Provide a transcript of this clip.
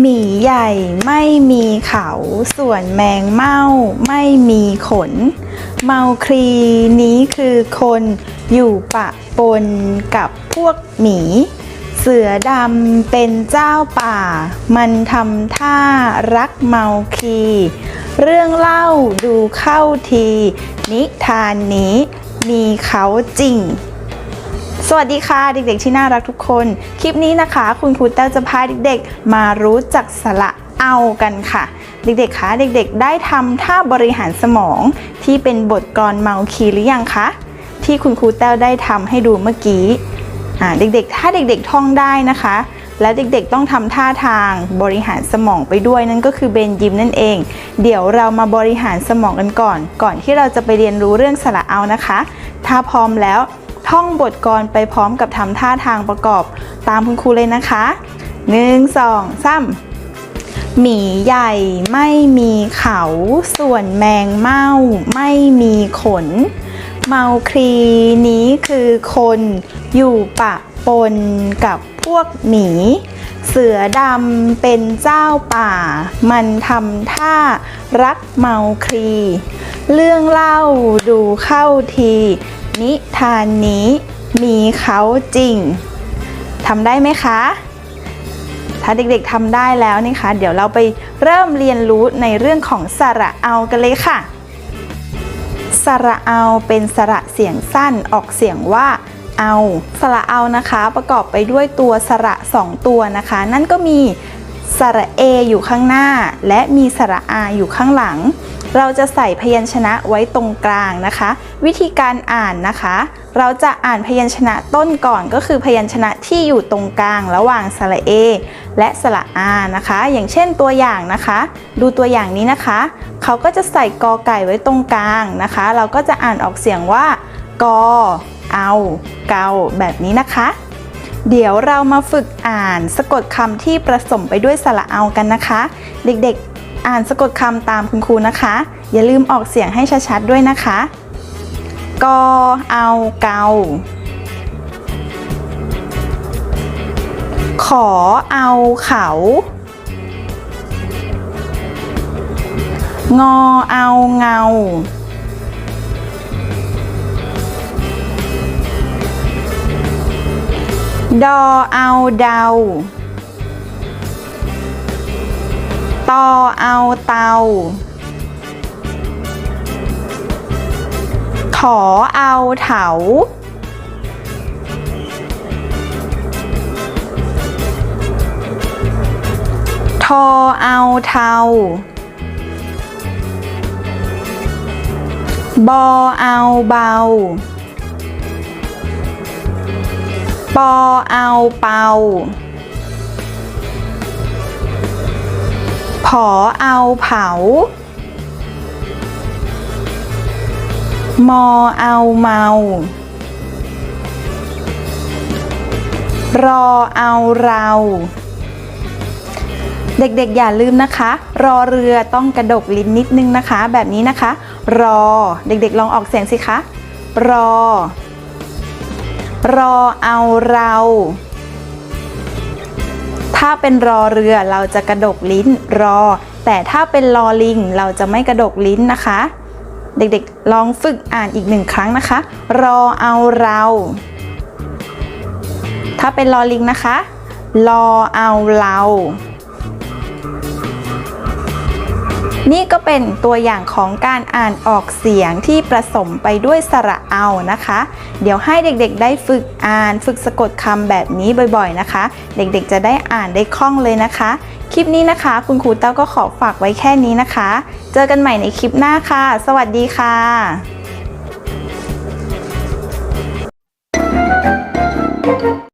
หมีใหญ่ไม่มีเขา ส่วนแมงเม่าไม่มีขน เมาครีนี้คือคนอยู่ปะปนกับพวกหมี เสือดำเป็นเจ้าป่า มันทำท่ารักเมาครีเรื่องเล่าดูเข้าที นิทานนี้มีเขาจริง สวัสดีค่ะเด็กๆที่น่ารักทุกคน คลิปนี้นะคะ คุณครูแต้วจะพาเด็กๆ มารู้จักสระเอากันค่ะ เด็กๆคะเด็กๆ ได้ทำท่าบริหารสมองที่เป็นบทกลอนเมาคีหรือยังคะที่คุณครูแต้วได้ทำให้ดูเมื่อกี้อ่าเด็กๆ ถ้าเด็กๆท่องได้นะคะ และเด็กๆต้องทำท่าทางบริหารสมองไปด้วยนั่นก็คือเบนยิมนั่นเอง เดี๋ยวเรามาบริหารสมองกันก่อน ก่อนที่เราจะไปเรียนรู้เรื่องสระเอานะคะ ถ้าพร้อมแล้ว ท่องบทกลไปพร้อมกับทำท่าทางประกอบตามคุณครูเลยนะคะหนึ่งสองสามหมีใหญ่ไม่มีเขาส่วนแมงเม่าไม่มีขน เมาครีนี้คือคนอยู่ปะปนกับพวกหมีเสือดำเป็นเจ้าป่า มันทำท่ารักเมาครี เรื่องเล่าดูเข้าที นิทานนี้มีเขาจริงทำได้ไหมคะ ถ้าเด็กๆทำได้แล้วนี่คะ เดี๋ยวเราไปเริ่มเรียนรู้ในเรื่องของสระเอากันเลยค่ะ สระเอาเป็นสระเสียงสั้นออกเสียงว่าเอา สระเอานะคะ ประกอบไปด้วยตัวสระสองตัวนะคะ นั่นก็มี สระเออยู่ข้างหน้า และมีสระอาอยู่ข้างหลัง เราจะใส่พยัญชนะไว้ตรงกลางนะคะ วิธีการอ่านนะคะ เราจะอ่านพยัญชนะต้นก่อนก็คือพยัญชนะที่อยู่ตรงกลางระหว่างสระเอและสระอานะคะ อย่างเช่นตัวอย่างนะคะ ดูตัวอย่างนี้นะคะ เขาก็จะใส่กอไก่ไว้ตรงกลางนะคะ เราก็จะอ่านออกเสียงว่ากอเอา เกา แบบนี้นะคะ เดี๋ยวเรามาฝึกอ่านสะกดคำที่ผสมไปด้วยสระเอากันนะคะ เด็กๆอ่านสะกดคำตามคุณครูนะคะ อย่าลืมออกเสียงให้ชัดๆด้วยนะคะกอเอาเกาขอเอาเขา งอเอาเงา ดอเอาเดา ตอเอาเตา ขอเอาเถา ทอเอาเทา บอเอาเบา ปอเอาเป่าผอเอาเผา มอเอาเมา รอเอาเรา เด็กๆ อย่าลืมนะคะ รอเรือต้องกระดกลิ้นนิดนึงนะคะ แบบนี้นะคะ รอ เด็กๆ ลองออกเสียงสิคะ รอ รอเอาเรา ถ้าเป็นรอเรือเราจะกระดกลิ้นรอ แต่ถ้าเป็นรอลิงเราจะไม่กระดกลิ้นนะคะ เด็กๆลองฝึกอ่านอีกหนึ่งครั้งนะคะ รอเอาเรา ถ้าเป็นรอลิงนะคะ รอเอาเรา นี่ก็เป็นตัวอย่างของการอ่านออกเสียงที่ผสมไปด้วยสระเอานะคะ เดี๋ยวให้เด็กๆ ได้ฝึกอ่านฝึกสะกดคำแบบนี้บ่อยๆนะคะ เด็กๆ จะได้อ่านได้คล่องเลยนะคะ คลิปนี้นะคะ คุณครูเต้าก็ขอฝากไว้แค่นี้นะคะ เจอกันใหม่ในคลิปหน้าค่ะ สวัสดีค่ะ